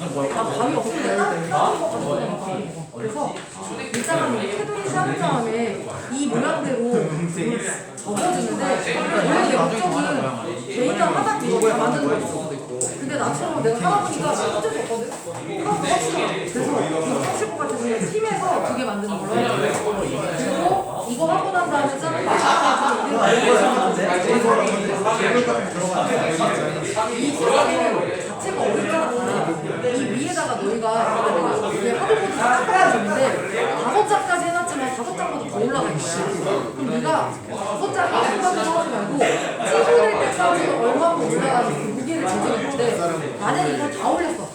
거 가지고 그래서 나처럼 내가 하다 팀에서 두 개 만드는 걸로 그리고 이거 하고 난 다음에 짜는 거 이 기사는 자체가 어렵잖아. 이 위에다가 너희가 이게 하드보드 짝까지 줬는데 다섯 장까지 해놨지만 다섯 장보다 더 올라갈 거야. 그럼 네가 다섯 장이 생각을 하지 말고 친구들 때까지 얼마큼 올라가는 그 무게를 때 만약에 이걸 다 올렸어.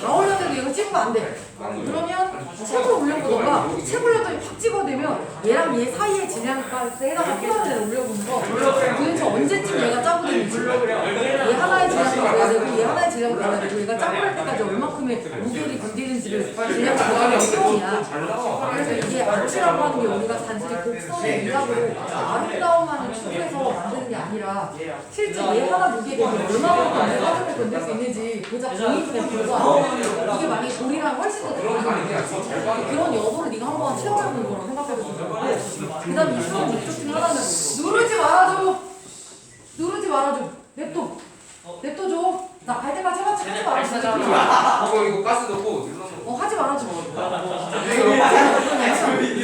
다 올렸는데 이거 찍으면 안 돼. 그러면 책을 올려보던가 책 올렸더니 확 찍어대면 얘랑 얘 사이의 질량까지 해다가 필요한 데를 올려보는 거 도대체 언제쯤 얘가 짜부되는지 얘 하나의 질량을 넣어야 되고 얘 하나의 질량을 넣어야 되고 얘가 짜부할 때까지 얼마큼의 무게를 건드리는지를 질량을 넣어야 필요이야 아치라고 하는 게 우리가 단순히 곡선의 미각으로 아름다움만을 추구해서 만드는 게 아니라 실제 얘 하나 무게를 얼마만큼 내 화면을 건들 수 있는지 보자. 보이는데 불구하고 이게 만약에 돌이랑 훨씬 더 다르면 그런 여부를 네가 한번 체험해보는 거라고 생각해보면 그 다음 이 수업 목적 중 하나는 누르지 말아줘. 누르지 말아줘. 냅둬. 냅둬 줘. 나 갈 때까지 해봤지 하지 말아줘. 이거 이거 가스 넣고 어 하지 말아줘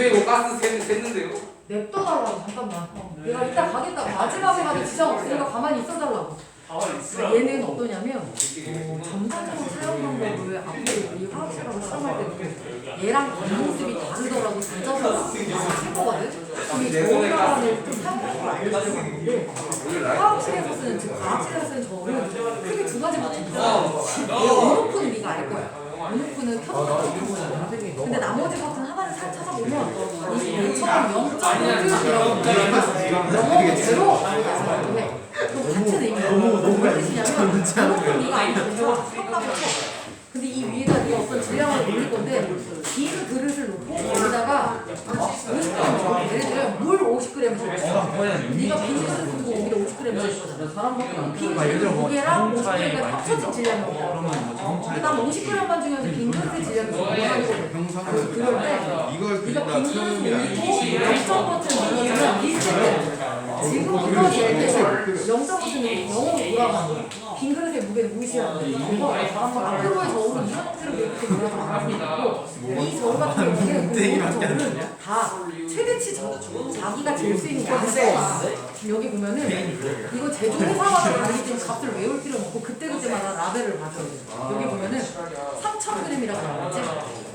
근데 이거 가스 샜, 샜는데요? 냅둬달라고 잠깐만. 어, 내가 이따 가겠다. 마지막에 가도 지장 없으니까 가만히 있어달라고. 얘는 어떠냐면 어, 점산적으로 사용 방법을 앞으로 우리 화학실하고 실험할 때도 얘랑 겉모습이 다르더라도 단점으로 쓸 거거든. 근데 저울라는 좀 사용 방법을 알려주는 건데 화학실에서 쓰는 즉 과학실에서 쓰는 저울은 크게 두 가지 버튼이 있어. 얘 온오프는 네가 알 거야. 온오프는 켜졌다 켰던 거야 근데 나머지 버튼 찾아보면 이 얘처럼 0.5를 영어로 제로 네. 그럼 같은 의미야 무슨 뜻이냐면 쳐 근데 이 위에다 네 어떤 질량을 올릴 건데 긴 그릇을 놓고 거기다가 50g 줘. 예를 들면 물 50g 줘. 네가 빈 그릇 두고 여기다 50g 줄 거잖아. 빈 그릇 무게랑 50g가 합쳐진 질량이 야. 그다음 50g만 중에서 빈 그릇의 질량이 얼마거든. 그럴 때 이걸 그릇을 처음이야. 올리고 0.버튼 눌러주면 리스트 지금 눌러줄 때 0.버튼 영어로 돌아가는 거야. 빈 그릇의 무게를 무시하는 거야. 그래서 앞으로 경우는 모든 저울은 다 최대치 저, 자기가 잴수 있는 양을 써놔. 여기 보면은 이거 제조 회사마다 다르기 때문에 값을 외울 필요는 없고 그때그때마다 라벨을 봐줘야 돼. 여기 보면은 3,000g이라고 나왔지?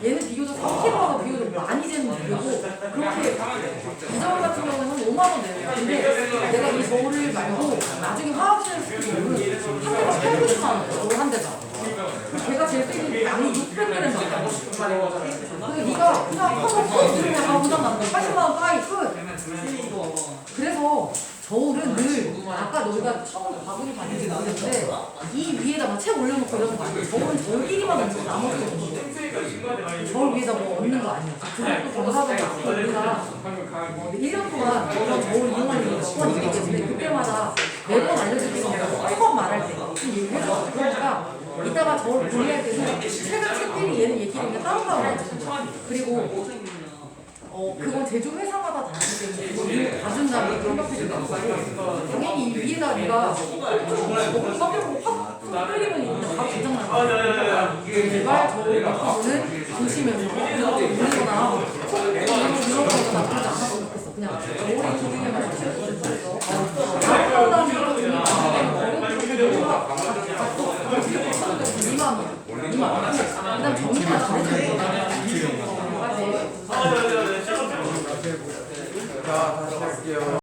얘는 비교적 3kg가 비교적 많이 재는 무게고 그렇게 이 저울 같은 경우는 한 5만 원 내외야. 근데 내가 이 저울을 말고 나중에 화학실에서 쓸 저울은 한 대가 8, 90만 원이야. 저울 한 대가. 걔가 제일 쓰는 양이 600g 정도. 근 그냥 커서 푹 누르면 아 부담 난다. 80만 원 파이 끝. 그래서 저울은 늘 아까 너희가 처음 바구니 봤는지 모르겠는데 이 위에다 막책 올려놓고 이러는 거 아니야. 저울은 저울끼리만 없고 나머지는 없어. 저울 위에다 뭐 없는 거 아니야. 그것도 경사도 없고 우리가 1년 동안 그런 저울 이용할 일이 몇번 있기 때문에 그때마다 매번 때가 한번 말할 때 얘기해줘. 그러니까 이따가 저울 분리할 때는 책은 책끼리 얘는 얘끼리 따로따로 알려주는 거야. 그리고 어 그건 제조 회사마다 다르기 때문에 봐준다면 생각해줄 거고 당연히 이 위에다 네가 깜짝고 확 끌리면 일단 바로 고장나 제발 저울 바꾸는 조심해서 물거나 이런 거는 나쁘지 않아서 좋겠어 그냥 이거 이미 어렵고 이만 이만 그다음 정리가 잘해줘야 돼. 제가 다시 할게요.